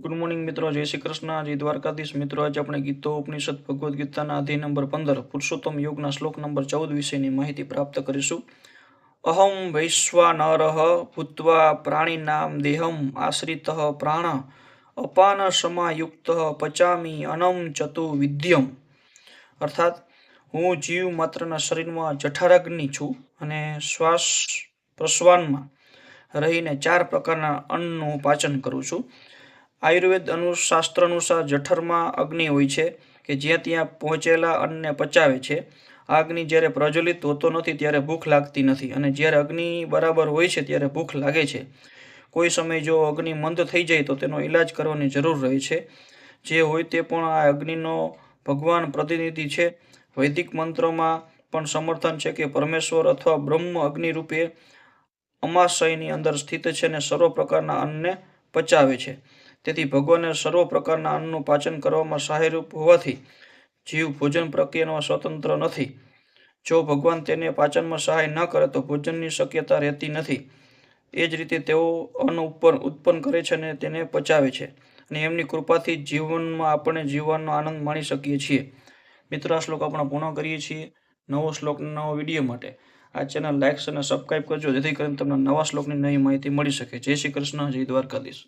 Good morning મિત્રો, જય શ્રી કૃષ્ણ, જય દ્વારકાધીશ. મિત્રો, આજે આપણે ગીતો, ઉપનિષદ, ભગવદ્ ગીતાના અધ્યાય નંબર પંદર, પુરુષોત્તમ યોગના શ્લોક નંબર ચૌદ વિશેની માહિતી પ્રાપ્ત કરીશું. અહમ વૈશ્વાનરહ ભૂત્વા પ્રાણીનામ દેહમ આશ્રિત પ્રાણ, અપાન સમાયુક્ત પચામી અનમ ચતુર્વિદ્યમ અર્થાત, હું જીવ માત્રના શરીરમાં જઠરાગ્નિ છું અને શ્વાસ પ્રશ્વાનમાં રહીને ચાર પ્રકારના અન્નનું પાચન કરું છું. આયુર્વેદ અનુશાસ્ત્ર અનુસાર જઠરમાં અગ્નિ હોય છે કે જ્યાં ત્યાં પહોંચેલા અન્નને પચાવે છે. આ અગ્નિ જ્યારે પ્રજ્વલિત હોતો નથી ત્યારે ભૂખ લાગતી નથી અને જ્યારે અગ્નિ બરાબર હોય છે ત્યારે ભૂખ લાગે છે. કોઈ સમય જો અગ્નિ મંદ થઈ જાય તો તેનો ઈલાજ કરવાની જરૂર રહે છે. જે હોય તે પણ આ અગ્નિનો ભગવાન પ્રતિનિધિ છે. વૈદિક મંત્રોમાં પણ સમર્થન છે કે પરમેશ્વર અથવા બ્રહ્મ અગ્નિ રૂપે અમાશયની અંદર સ્થિત છે અને સર્વ પ્રકારના અન્નને પચાવે છે. તેથી ભગવાનને સર્વ પ્રકારના અન્નનું પાચન કરવામાં સહાયરૂપ હોવાથી જીવ ભોજન પ્રક્રિયામાં સ્વતંત્ર નથી. જો ભગવાન તેને પાચનમાં સહાય ન કરે તો ભોજનની શક્યતા રહેતી નથી. એ જ રીતે તેઓ અન્ન ઉપર ઉત્પન્ન કરે છે અને તેને પચાવે છે અને એમની કૃપાથી જીવનમાં આપણે જીવવાનો આનંદ માણી શકીએ છીએ. મિત્રો, આ શ્લોક આપણે પૂર્ણ કરીએ છીએ નવો શ્લોક, નવો વીડિયો માટે. આ ચેનલ લાઇક્સ અને સબસ્ક્રાઈબ કરજો, જેથી કરીને તમને નવા શ્લોકની નવી માહિતી મળી શકે. જય શ્રી કૃષ્ણ, જય દ્વારકાધીશ.